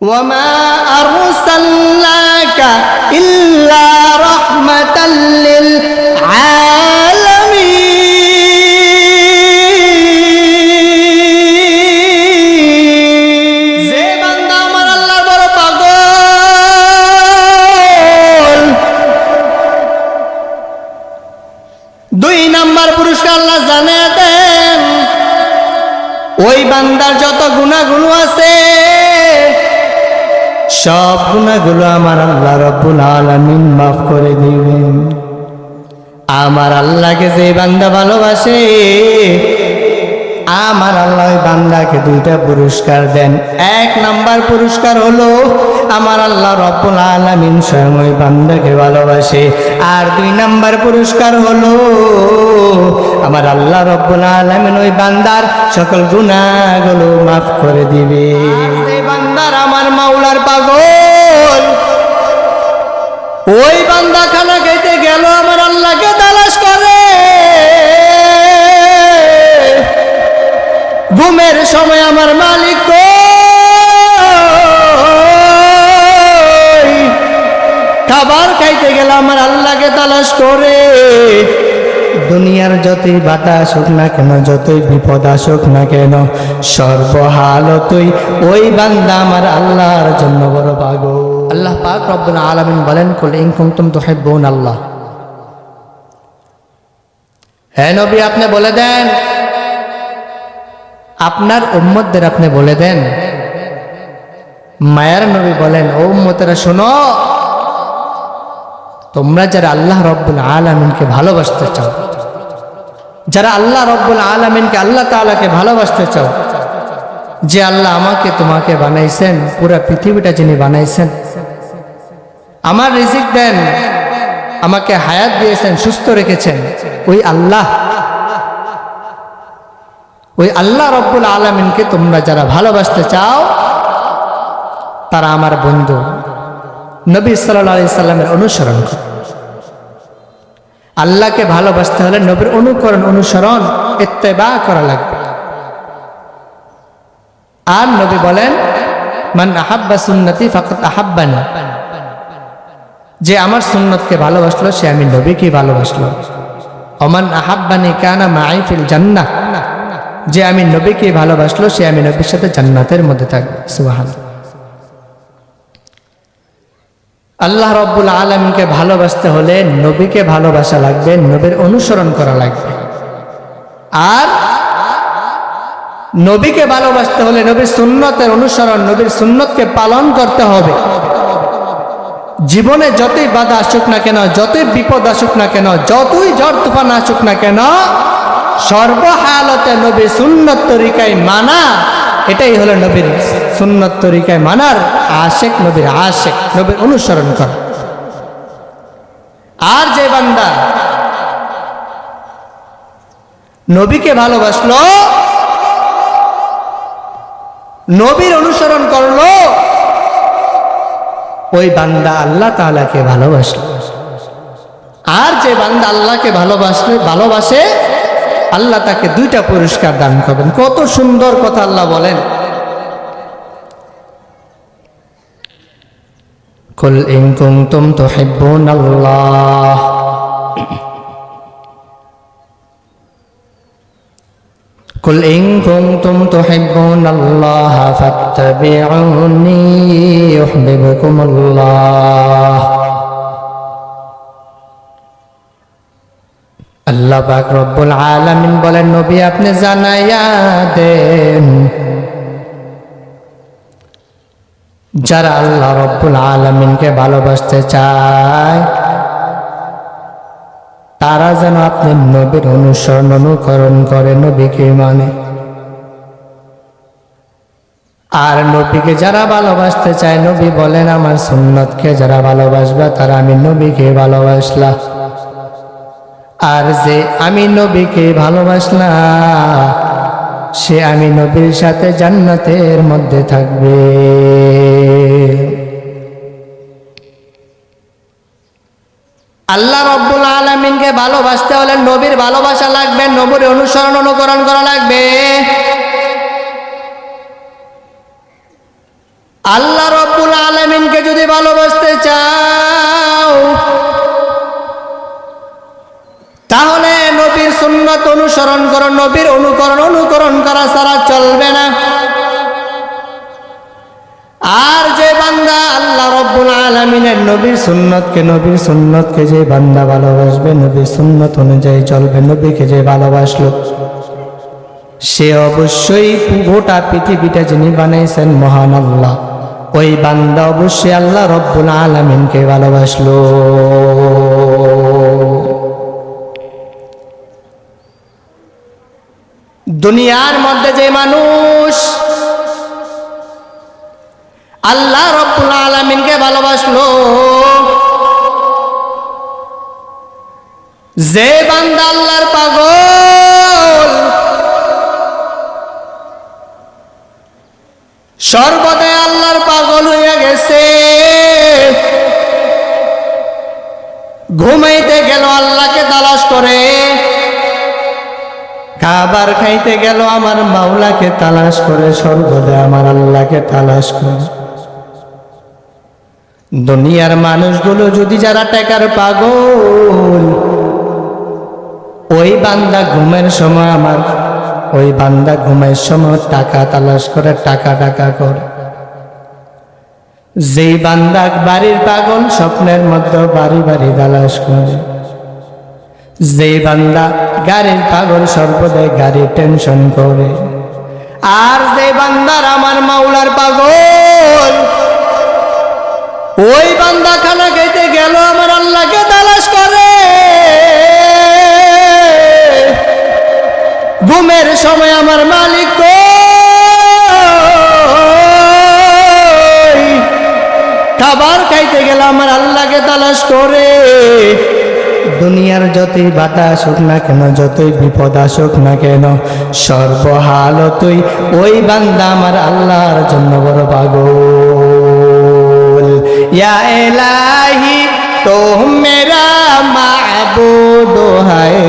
وما أرسلناك إلا رحمة للعالمين যে বান্দা আমার আল্লাহর বড় পাগল দুই নাম্বার পুরস্কার আল্লাহ জানে দেন ওই বান্দার যত গুণাগুলো আছে সব গুণাগুলো আমার আল্লাহ রব্বুল আলামিন মাফ করে দিবেন। আমার আল্লাহকে যে বান্দা ভালোবাসে, আমার আল্লাহ বান্দাকে দুইটা পুরস্কার দেন। এক নাম্বার পুরস্কার হলো, আমার আল্লাহ রব্বুল আলামিন স্বয়ং ওই বান্দাকে ভালোবাসে। আর দুই নাম্বার পুরস্কার হলো, আমার আল্লাহ রব্বুল আলামিন ওই বান্দার সকল গুনাহগুলো মাফ করে দিবে। বান্দার আমার মাওলার পাগল। ওই বান্দা খানা খাইতে গেল, আমার আল্লাহকে তালাশ করে। ঘুমের সময় আমার মালিক? খাবার খাইতে গেল আমার আল্লাহকে তালাশ করে। দুনিয়ার যতই বাতা আসুক না কেন, যতই বিপদ আসুক না কেন সর্বহালতই ওই বান্দা আমার আল্লাহর জন্য বড় পাগল। আল্লাহ পাক রব্বুল আলামিন বলেন, কুল ইন কুনতুম তুহিব্বুন আল্লাহ। হ্যাঁ নবী, আপনি বলে দেন। আপনার উম্মতদের আপনি বলে দেন। মায়ার নবী বলেন, ও উম্মতেরা, শোনো। তোমরা যারা আল্লাহ রব্বুল আলমিনকে ভালোবাসতে চাও যারা আল্লাহ রব্বুল আলমিনকে আল্লাহ তাআলাকে ভালোবাসতে চাও, যে আল্লাহ আমাকে তোমাকে বানাইছেন, পুরা পৃথিবীটা যিনি বানাইছেন। আমার রিজিক দেন, আমাকে হায়াত দিয়েছেন, সুস্থ রেখেছেন। ওই আল্লাহ ওই আল্লাহ রব্বুল আলমিনকে তোমরা যারা ভালোবাসতে চাও, তারা আমার বন্ধু। নবী সাল্লাহ সাল্লামের অনুসরণ করো। আল্লাহকে ভালোবাসতে হলে নবীর অনুকরণ, অনুসরণ এত্তেবা করা লাগবে। আর নবী বলেন, মান আহাব্বা সুন্নতি ফাকত আহাব্বানি। যে আমার সুন্নতকে ভালোবাসলো, সে আমি নবীকে ভালোবাসলো। অমান আহাব্বানি কানা মাইফিল জান্নাহ। যে আমি নবীকে ভালোবাসলো, সে আমি নবীর সাথে জান্নাতের মধ্যে থাকবে। সুবাহান আল্লাহ রব্বুল আলমকে ভালোবাসতে হলে নবীকে ভালোবাসা লাগবে, নবীর অনুসরণ করা লাগবে। আর নবীকে ভালোবাসতে হলে নবীর সুন্নতের অনুসরণ, নবীর সুন্নতকে পালন করতে হবে। জীবনে যতই বাধা আসুক না কেন, যতই বিপদ আসুক না কেন, যতই ঝড় তুফান আসুক না কেন, সর্বহালতে নবী সুন্নত তরিকায় মানা, এটাই হলো নবীর সুন্নত তরিকায় মানার আশেক নবীর আশেক নবীর অনুসরণ করা। আর যে বান্দা নবীকে ভালোবাসলো, নবীর অনুসরণ করল, ওই বান্দা আল্লাহ তাআলাকে ভালোবাসলো। আর যে বান্দা আল্লাহকে ভালোবাসলে, ভালোবাসে, আল্লাহ তাকে দুইটা পুরস্কার দান করবেন। কত সুন্দর কথা আল্লাহ বলেন। কুল ইন কুনতুম তুহিব্বুন আল্লাহ قل إن كنتم تحبون الله فاتبعوني يحببكم الله আল্লাহ পাক রব্বুল আলামিন বলেন নবী আপনি জানাইয়া দেন যারা আল্লাহ রব্বুল আলামিনকে ভালোবাসতে চায়, তারা যেন আপনি নবীর অনুসরণ অনুকরণ করে নবীকে মানে আর নবীকে যারা ভালোবাসতে চায়, নবী বলেন, আমার সুন্নতকে যারা ভালোবাসবে, তারা আমি নবীকে ভালোবাসলা আর যে আমি নবীকে ভালোবাসলাম সে আমি নবীর সাথে জান্নাতের মধ্যে থাকবে। আল্লাহ রব্বুল আলমিনকে ভালোবাসতে হলে নবীর ভালোবাসা লাগবে, নবীর অনুসরণ, অনুকরণ করা লাগবে। আল্লাহ অনুসরণ করো, নবীর অনুকরণ অনুকরণ করা ছাড়া চলবে না। আর যে বান্দা আল্লাহ রব্বুল আলমিনের নবীর সুন্নতকে নবীর সুন্নতকে যে বান্দা ভালোবাসবে, নবীর সুন্নত অনুযায়ী চলবে, নবীকে যে ভালোবাসলো, সে অবশ্যই গোটা পৃথিবীটা যিনি বানাইছেন, মহান আল্লাহ। ওই বান্দা অবশ্যই আল্লাহ রব্বুল আলমিনকে ভালোবাসলো। দুনিয়ার মধ্যে যে মানুষ আল্লাহ রব্বুল আলমিনকে ভালোবাসলো, যে বান্দা আল্লাহর পাগল, সর্বদাই আল্লাহর পাগল হইয়া গেছে। ঘুমাইতে খাবার খাইতে গেল, আমার মাওলাকে তালাশ করে সর্বদা আমার আল্লাহকে তালাশ করে। দুনিয়ার মানুষগুলো যদি যারা টাকার পাগল, ওই বান্দা ঘুমের সময় আমার, ওই বান্দা ঘুমের সময় টাকা তালাশ করে, টাকা টাকা করে। যেই বান্দা বাড়ির পাগল, স্বপ্নের মধ্যে বাড়ি বাড়ি তালাশ করে। যেই বান্দা গাড়ির পাগল সর্বদাই গাড়ি টেনশন করে। আর যে বান্দার আমার মাওলার পাগল, ওই বান্দা খানা খাইতে গেল আমার আল্লাহকে তালাশ করে। ঘুমের সময় আমার মালিক? খাবার খাইতে গেলে আমার আল্লাহকে তালাশ করে। দুনিয়ার যতই বাতা আসুক না কেন, যতই বিপদ আসুক না কেন সর্বহালতই ওই বান্দা আমার আল্লাহর জন্য বড় পাগল। তো মেরা মাবুদ হায়।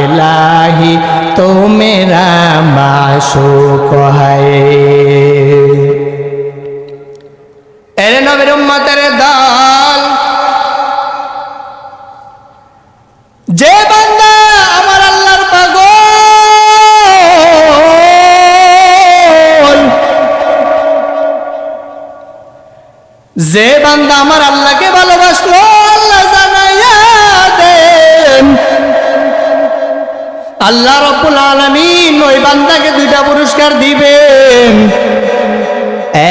এলাহি তো মেরা মাশুক হায়। এর নবীর উম্মতের দল যে বান্দা আমার আল্লাহকে ভালোবাসলো, আল্লাহ আল্লাহ রব্বুল আলামিন ওই বান্দাকে দুইটা পুরস্কার দিবেন।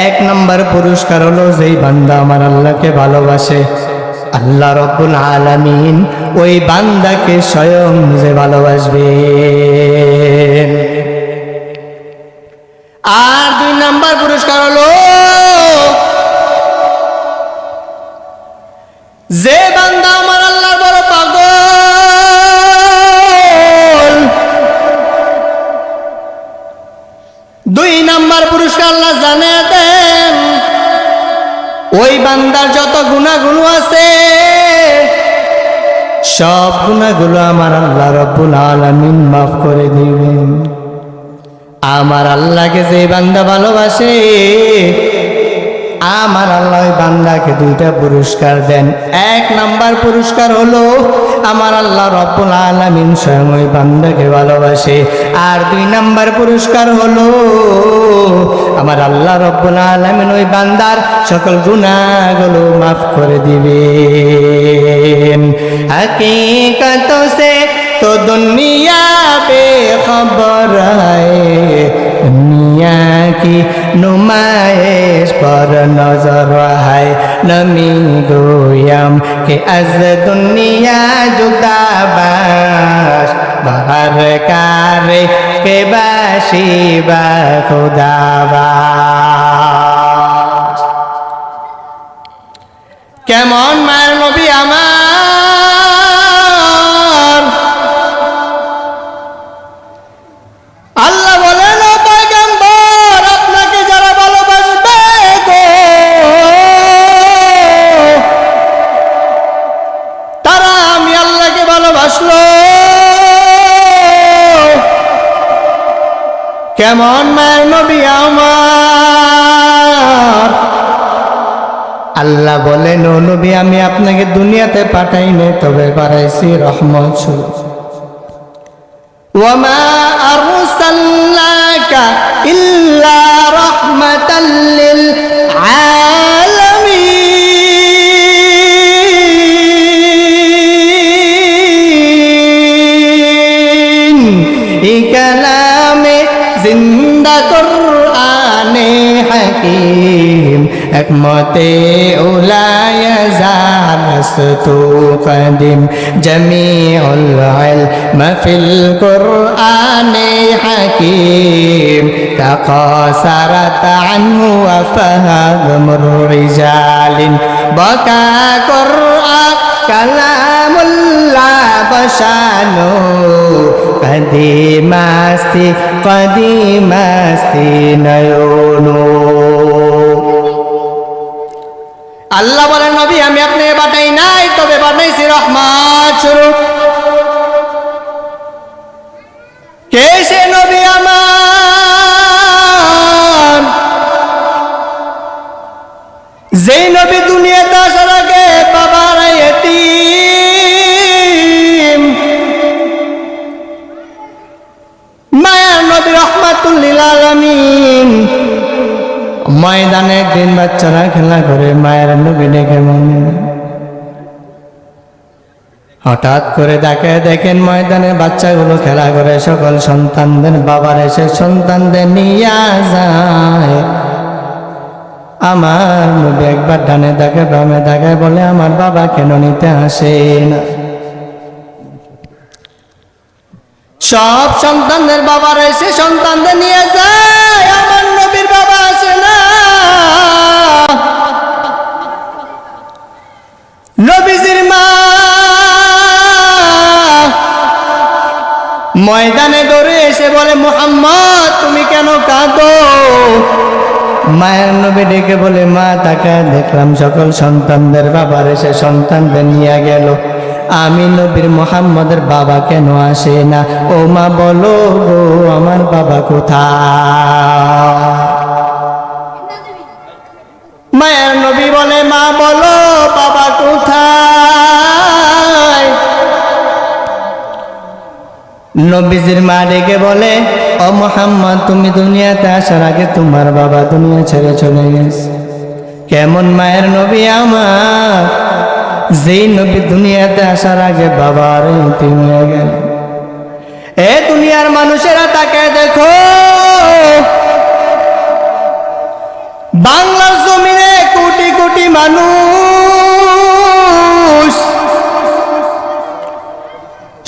এক নম্বর পুরস্কার হলো যেই বান্দা আমার আল্লাহকে ভালোবাসে। আল্লাহ রব্বুল আলামিন ওই বান্দাকে স্বয়ং নিজে ভালোবাসবে আর দুই নম্বর পুরস্কার হলো যে বান্দা আমার আল্লাহর বড় পাগল। দুই নাম্বার পুরস্কার আল্লাহ জানে দেন। ওই বান্দার যত গুণাগুলো আছে, সব গুণাগুলো আমার আল্লাহ রব্বুল আলামিন মাফ করে দিবেন। আমার আল্লাহকে যে বান্দা ভালোবাসে আমার আল্লাহ বান্দাকে দুইটা পুরস্কার দেন। এক নাম্বার পুরস্কার হলো, আমার আল্লাহ রব্বুল আলমিন স্বয়ং ওই বান্দাকে ভালোবাসে। আর দুই নাম্বার পুরস্কার হলো, আমার আল্লাহ রব্বুল আলমিন ওই বান্দার সকল গুণাগুলো মাফ করে দিবে সে তো দুনিয়া পে খবর হয় দুনিয়া কি নুমায় پر نظر ہے نمی گویم کہ از دنیا جدا باش بہر کار کے باشی با خدا باش এমন মায়ের নবী আমার। আল্লাহ বলে নো নবী, আমি আপনাকে দুনিয়াতে পাঠাই নে তবে পাঠাইছি রহমত আর ওমা আরসাল্লাকা জিন্দা কোরআনে হাকিম একমতে উলায় জালস্তু قديم جميع العلم في القرآن حكيم تقاصرت عنه وفهم الرجال بكى قرآن কালামুল্লাহ বসানো কদি মাস্তি কদি মাস্তি নয়নো। আল্লাহ বলেন, নবী, আমি আপনি বাটাই নাই, তবে বাটাইছি রহমান স্বরূপ। কে সে নবী? ময়দানে একদিন বাচ্চারা খেলা করে, মায়ের নবী ডেকে মনে। হঠাৎ করে দেখে, দেখেন ময়দানে বাচ্চাগুলো খেলা করে, সকল সন্তানদের বাবার এসে সন্তানদের নিয়ে যায়। আমার নবী একবার ডানে দেখে বামে দেখে বলে, আমার বাবা কেন নিতে আসে না? সব সন্তানদের বাবার এসে সন্তানদের নিয়ে যায়। আমার নবীর বাবা আসে না। নবীজির মা ময়দানে দৌড়ে এসে বলে, মোহাম্মদ, তুমি কেন কাঁদো? মায়ের নবী ডেকে বলে, মা, তাকে দেখলাম সকল সন্তানদের বাবার এসে সন্তানদের নিয়ে গেল। আমি নবীর মোহাম্মদের বাবা কেন আসে না? ও মা বলো গো, আমার বাবা কোথায়? মায়ের নবী বলে, মা বলো, বাবা কোথায়? নবীজির মা ডেকে বলে, ও মোহাম্মদ, তুমি দুনিয়াতে আসার আগে তোমার বাবা দুনিয়া ছেড়ে চলে গেছে। কেমন মায়ের নবী আমার? যেই নবী দুনিয়াতে আসার আগে বাবার ইতিম হয়ে গেল। এ দুনিয়ার মানুষেরা তাকে দেখো। বাংলার জমিনে কোটি কোটি মানুষ,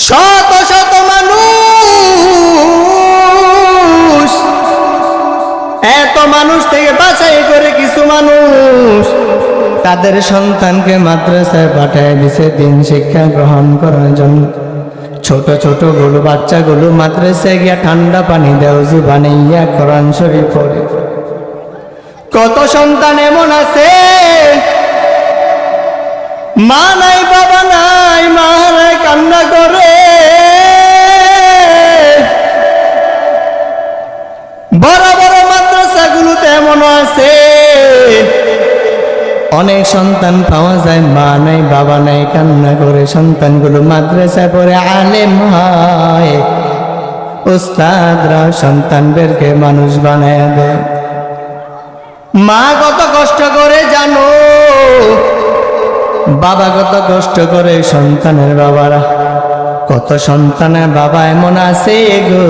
শত শত মানুষ। এত মানুষ থেকে বাছাই করে কিছু মানুষ। তাদের সন্তানকে মাদ্রাসায় পাঠিয়ে দিছে, দিন শিক্ষা গ্রহণ করার জন্য। ছোট ছোটগুলো বাচ্চাগুলো মাদ্রাসায় গিয়া ঠান্ডা পানি দেও বানাইয়া কোরআন শরীফ পড়ে। কত সন্তান এমন আছে? মা নাই, বাবা নাই, মা হারায় কান্না করে। বড় বড় মাদ্রাসাগুলোতে এমন আছে। অনেক সন্তান পাওয়া যায়, মা নাই, বাবা নাই, কান্না করে সন্তানগুলো মাদ্রাসায় পড়ে আলেম হয়। উস্তাদরা সন্তানদেরকে মানুষ বানায় দেয়। মা কত কষ্ট করে জানো, বাবা কত কষ্ট করে সন্তানের বাবারা। কত সন্তানের বাবা এমন আছে গো,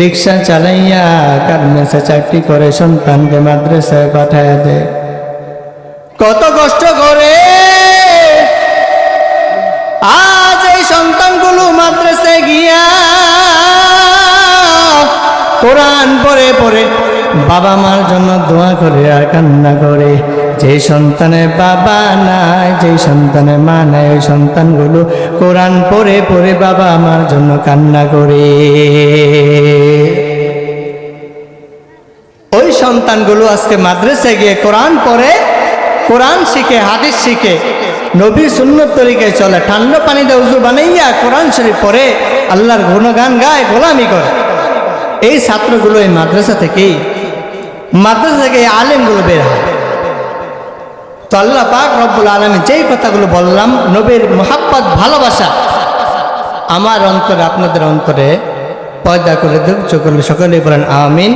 রিক্সা চালাইয়া কারমেসে চাকরি করে সন্তানকে মাদ্রাসায় পাঠায় দেয়। কত কষ্ট করে। আজ এই সন্তানগুলো মাদ্রাসায় গিয়া কোরআন পড়ে পড়ে। বাবা মার জন্য দোয়া করে আর কান্না করে। যে সন্তানের বাবা নাই, যে সন্তানের মা নাই, ওই সন্তানগুলো কোরআন পড়ে পড়ে বাবা মার জন্য কান্না করে। ওই সন্তানগুলো আজকে মাদ্রাসায় গিয়ে কোরআন পড়ে। কোরআন শিখে, হাদিস শিখে, নবী সুন্নত তরিকে চলে, ঠান্ডা পানিতে উজু বানাইয়া কোরআন শরীফ পড়ে, আল্লাহর গুণগান গায়, গোলামি করে। এই ছাত্রগুলো এই মাদ্রাসা থেকেই, মাদ্রাসা থেকে আলেমগুলো বের হয়। তো আল্লাহ পাক রব্বুল আলমী যেই কথাগুলো বললাম, নবীর মোহাব্বত, ভালোবাসা, আমার অন্তরে, আপনাদের অন্তরে পয়দা করে দেব সকলে সকলেই বলেন, আমিন।